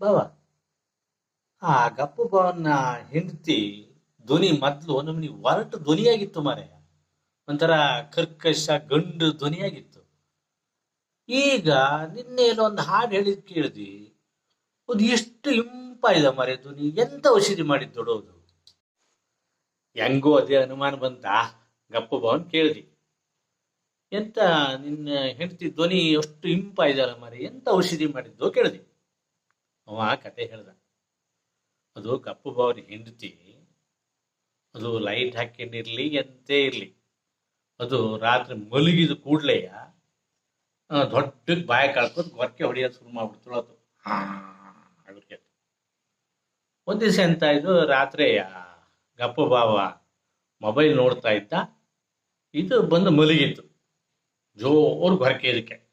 ಬಾವ ಆ ಗಪ್ಪು ಬಾವನ್ನ ಹೆಂಡತಿ ಧ್ವನಿ ಮೊದ್ಲು ನಮ್ನಿ ಒರಟು ಧ್ವನಿಯಾಗಿತ್ತು ಮನೆ ಒಂಥರ ಕರ್ಕಶ, ಗಂಡು ಧ್ವನಿಯಾಗಿತ್ತು. ಈಗ ನಿನ್ನೆ ಏನೋ ಒಂದು ಹಾಡು ಹೇಳಿದ್ ಕೇಳಿದ್ವಿ. ಅದು ಎಷ್ಟು ಇಂಪಾಯ್ದ ಮರೆ ಧ್ವನಿ. ಎಂತ ಔಷಧಿ ಮಾಡಿದ್ ದೊಡೋದು ಹೆಂಗೋ ಅದೇ ಅನುಮಾನ ಬಂತ ಗಪ್ಪು ಭವನ್ ಕೇಳ್ದಿ ಎಂತ ನಿನ್ನ ಹೆಂಡತಿ ಧ್ವನಿ ಎಷ್ಟು ಇಂಪಾಯ್ದಲ್ಲ ಮರೆ ಎಂತ ಔಷಧಿ ಮಾಡಿದ್ದು ಕೇಳ್ದಿ ಅವ ಕತೆ ಹೇಳ್ದ. ಅದು ಕಪ್ಪು ಬಾವರಿ ಹೆಂಡತಿ, ಅದು ಲೈಟ್ ಹಾಕೊಂಡಿರ್ಲಿ ಎಂತೇ ಇರ್ಲಿ. ಅದು ರಾತ್ರಿ ಮಲಗಿದ ಕೂಡ್ಲೆಯ ದೊಡ್ಡ ಬಾಯ ಕಳ್ಕೊಂಡು ಗೊರಕೆ ಹೊಡಿಯೋದು ಶುರು ಮಾಡ್ಬಿಡ್ತು. ಅದು ಒಂದ್ ದಿವಸ ಎಂತ ಇದು ರಾತ್ರಿ, ಆ, ಗಪ್ಪ ಬಾವ ಮೊಬೈಲ್ ನೋಡ್ತಾ ಇದ್ದ. ಇದು ಬಂದು ಮಲಗಿತ್ತು. ಜೋರು ಗೊರಕೆ ಇದಕ್ಕೆ.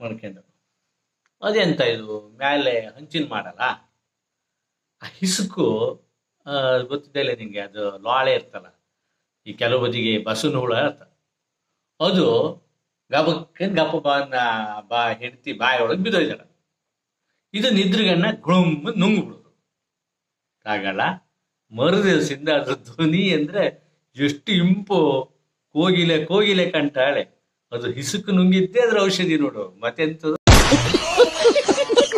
ಮಾಡ್ಕೊಂಡು ಅದೆಂತ ಇದು? ಮೇಲೆ ಹಂಚಿನ ಮಾಡಲ್ಲ? ಆ ಹಿಸುಕು ಗೊತ್ತಿದೆಯಲ್ಲ ನಿಂಗೆ, ಅದು ಲೋಳೆ ಇರ್ತಲ್ಲ. ಈ ಕೆಲವು ಬದಿಗೆ ಬಸವನ ಹುಳ ಇರ್ತ ಅದು ಗಬಕ್ಕನ್ ಗಪ್ಪ ಬಾನ ಬಾ ಹೆಂಡತಿ ಬಾಯಿ ಒಳಗೆ ಬಿದ್ದೋಯ್ತಾಳ. ಇದು ನಿದ್ರೆಗಣ್ಣ ಗುಳುಮ್ ನುಂಗ್ ಬಿಡುದು ಆಗಲ್ಲ ಮರು ದಿವಸದಿಂದ ಅದ್ರ ಧ್ವನಿ ಅಂದ್ರೆ ಎಷ್ಟು ಇಂಪು, ಕೋಗಿಲೆ ಕೋಗಿಲೆ ಕಂಟಾಳೆ. ಅದು ಹಿಸುಕು ನುಂಗಿದ್ದೆ ಅದ್ರ ಔಷಧಿ ನೋಡು. ಮತ್ತೆಂತದು?